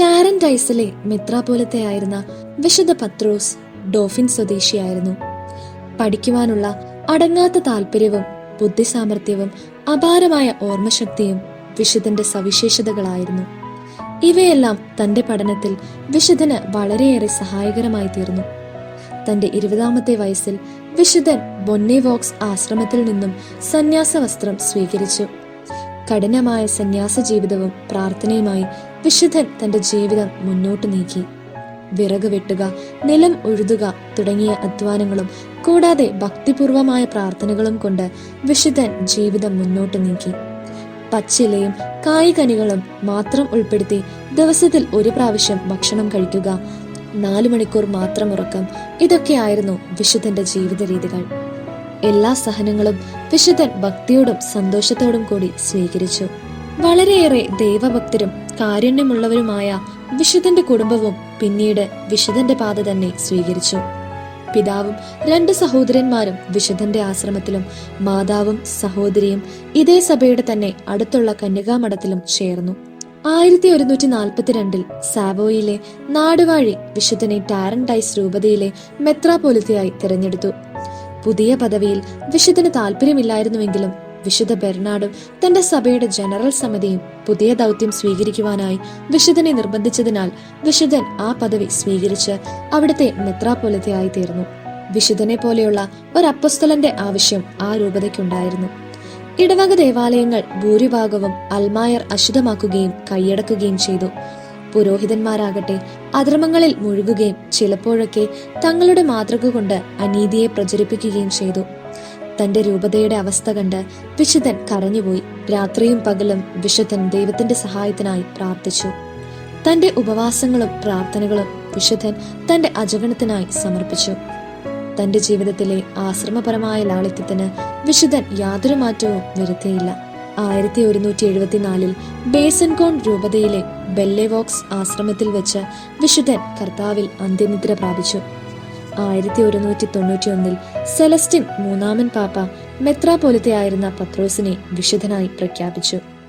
ടാരന്റൈസിലെ മെത്രാപോലത്തെയായിരുന്ന വിശുദ്ധ പത്രോസ് ഡോഫിൻ സ്വദേശിയായിരുന്നു. പഠിക്കുവാനുള്ള അടങ്ങാത്ത താല്പര്യവും ബുദ്ധിസാമർഥ്യവും അപാരമായ ഓർമ്മശക്തിയും വിശുദ്ധന്റെ സവിശേഷതകളായിരുന്നു. ഇവയെല്ലാം തന്റെ പഠനത്തിൽ വിശുദ്ധന് വളരെയേറെ സഹായകരമായി തീർന്നു. തന്റെ ഇരുപതാമത്തെ വയസ്സിൽ വിശുദ്ധൻ ബൊന്നേവോക്സ് ആശ്രമത്തിൽ നിന്നും സന്യാസ വസ്ത്രം സ്വീകരിച്ചു. കഠിനമായ സന്യാസ ജീവിതവും പ്രാർത്ഥനയുമായി വിശുദ്ധൻ തന്റെ ജീവിതം മുന്നോട്ട് നീക്കി. വിറക് വെട്ടുക നിലം ഒഴുതുക തുടങ്ങിയ അധ്വാനങ്ങളും കൂടാതെ ഭക്തിപൂർവമായ പ്രാർത്ഥനകളും കൊണ്ട് വിശുദ്ധൻ ജീവിതം മുന്നോട്ട് നീക്കി. പച്ചിലയും കായ്കനികളും മാത്രം ഉൾപ്പെടുത്തി ദിവസത്തിൽ ഒരു പ്രാവശ്യം ഭക്ഷണം കഴിക്കുക. നാലു മണിക്കൂർ മാത്രം ഉറക്കം ഇതൊക്കെയായിരുന്നു വിശുദ്ധന്റെ ജീവിത രീതികൾ എല്ലാ സഹനങ്ങളും വിശുദ്ധൻ ഭക്തിയോടും സന്തോഷത്തോടും കൂടി സ്വീകരിച്ചു. വളരെയേറെ ദൈവഭക്തരും കാരുണ്യമുള്ളവരുമായ വിശുദ്ധന്റെ കുടുംബവും പിന്നീട് വിശുദ്ധന്റെ പാത തന്നെ സ്വീകരിച്ചു. പിതാവും രണ്ട് സഹോദരന്മാരും വിശുദ്ധന്റെ ആശ്രമത്തിലും മാതാവും സഹോദരിയും ഇതേ സഭയുടെ തന്നെ അടുത്തുള്ള കന്യകാമഠത്തിലും ചേർന്നു. ആയിരത്തി ഒരുന്നൂറ്റി നാൽപ്പത്തിരണ്ടിൽ സാവോയിലെ നാടുവാഴി വിശുദ്ധനെ ടാരൻഡൈസ് രൂപതയിലെ മെത്രാപോലിത്തയായി തിരഞ്ഞെടുത്തു. പുതിയ പദവിയിൽ വിശുദ്ധന് താല്പര്യമില്ലായിരുന്നുവെങ്കിലും വിശുദ്ധ ബെർണാഡും തന്റെ സഭയുടെ ജനറൽ സമിതിയും പുതിയ ദൗത്യം സ്വീകരിക്കുവാനായി വിശുദ്ധനെ നിർബന്ധിച്ചതിനാൽ വിശുദ്ധൻ ആ പദവി സ്വീകരിച്ച് അവിടുത്തെ മെത്രാപൊലിതയായി തീർന്നു. വിശുദ്ധനെ പോലെയുള്ള ഒരു അപ്പസ്തലന്റെ ആവശ്യം ആ രൂപതയ്ക്കുണ്ടായിരുന്നു. ഇടവക ദേവാലയങ്ങൾ ഭൂരിഭാഗവും അൽമായർ അശുദ്ധമാക്കുകയും കൈയടക്കുകയും ചെയ്തു. പുരോഹിതന്മാരാകട്ടെ അധർമ്മങ്ങളിൽ മുഴുകുകയും ചിലപ്പോഴൊക്കെ തങ്ങളുടെ മാതൃക കൊണ്ട് അനീതിയെ പ്രചരിപ്പിക്കുകയും ചെയ്തു. തന്റെ രൂപതയുടെ അവസ്ഥ കണ്ട് വിശുദ്ധൻ കരഞ്ഞുപോയി. രാത്രിയും പകലും വിശുദ്ധൻ ദൈവത്തിന്റെ സഹായത്തിനായി പ്രാർത്ഥിച്ചു. തന്റെ ഉപവാസങ്ങളും പ്രാർത്ഥനകളും വിശുദ്ധൻ തന്റെ അജഗണത്തിനായി സമർപ്പിച്ചു. തന്റെ ജീവിതത്തിലെ ആശ്രമപരമായ ലാളിത്യത്തിന് വിശുദ്ധൻ യാതൊരു മാറ്റവും വരുത്തിയില്ല. ആയിരത്തി ഒരുന്നൂറ്റി എഴുപത്തിനാലിൽ ബേസൻകോൺ രൂപതയിലെ ബെല്ലെവോക്സ് ആശ്രമത്തിൽ വെച്ച് വിശുദ്ധൻ കർത്താവിൽ അന്ത്യനിദ്ര പ്രാപിച്ചു. ആയിരത്തി ഒരുന്നൂറ്റി തൊണ്ണൂറ്റി ഒന്നിൽ സെലസ്റ്റിൻ മൂന്നാമൻ പാപ്പ മെത്രാപോലിത്തയായിരുന്ന പത്രോസിനെ വിശുദ്ധനായി പ്രഖ്യാപിച്ചു.